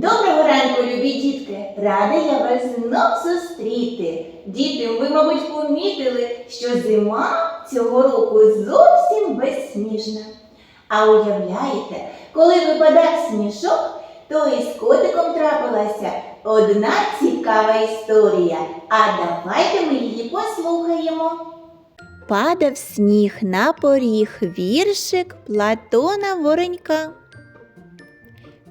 Доброго ранку, любі дітки! Рада я вас знов зустріти. Діти, ви, мабуть, помітили, що зима цього року зовсім безсніжна. А уявляєте, коли випадав сніжок, то із котиком трапилася одна цікава історія. А давайте ми її послухаємо. Падав сніг на поріг віршик Платона Воронька.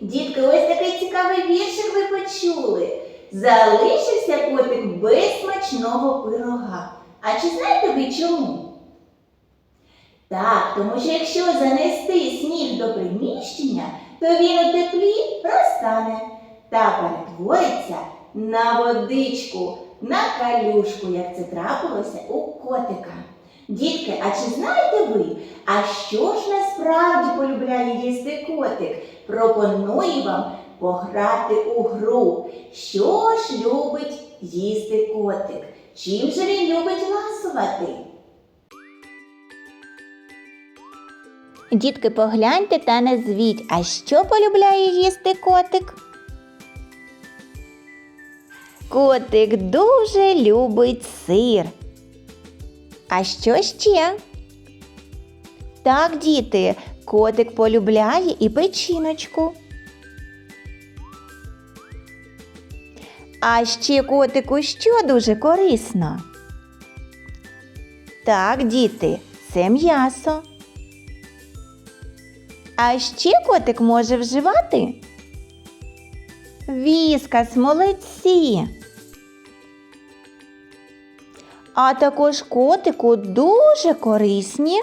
Дітки, ось такий цікавий віршик ви почули. Залишився котик без смачного пирога. А чи знаєте ви чому? Так, тому що якщо занести сніг до приміщення, то він у теплі розтане та перетвориться на водичку, на калюшку, як це трапилося у котика. Дітки, а чи знаєте ви, а що ж насправді полюбляє їсти котик? Пропоную вам пограти у гру. Що ж любить їсти котик? Чим же він любить ласувати? Дітки, погляньте та назвіть, а що полюбляє їсти котик? Котик дуже любить сир. А що ще? Так, діти, котик полюбляє і печіночку. А ще котику що дуже корисно? Так, діти, це м'ясо. А ще котик може вживати? Віскас, молодці. А також котику дуже корисні.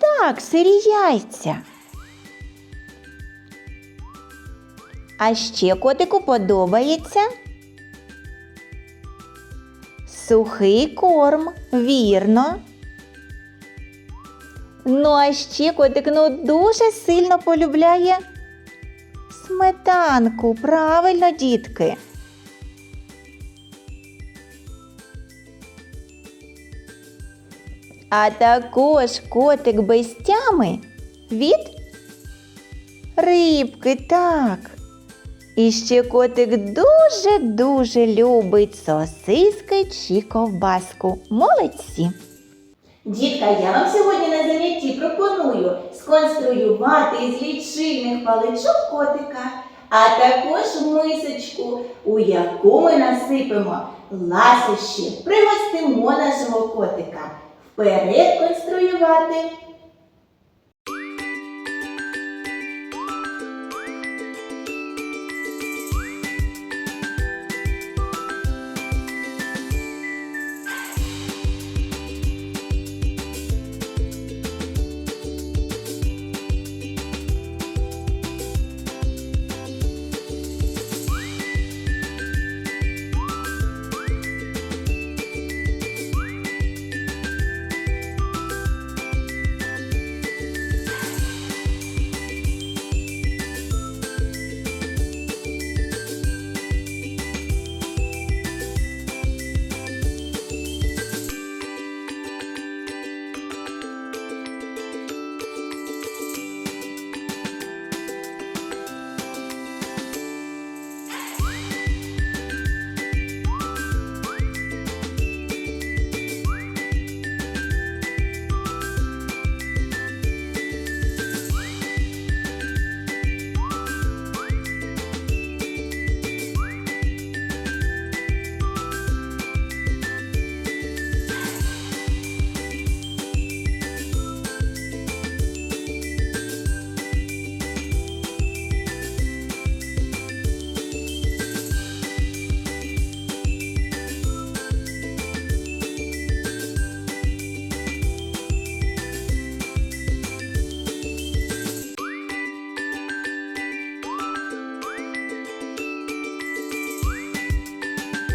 Так, сирі яйця. А ще котику подобається сухий корм, вірно. Ну, а ще котик ну, дуже сильно полюбляє сметанку. Правильно, дітки. А також котик без тями від рибки, так. І ще котик дуже-дуже любить сосиски чи ковбаску. Молодці! Дітка, я вам сьогодні на занятті пропоную сконструювати із лічильних паличок котика, а також мисочку, у яку ми насипемо ласощі, пригостимо нашого котика. Вперед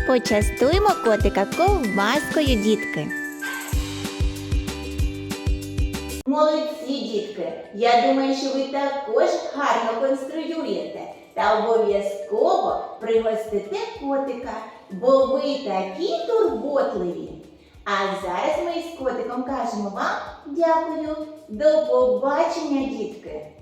Почастуємо котика ковбаскою, дітки. Молодці, дітки! Я думаю, що ви також гарно конструюєте та обов'язково пригостите котика, бо ви такі турботливі. А зараз ми із котиком кажемо вам дякую. До побачення, дітки!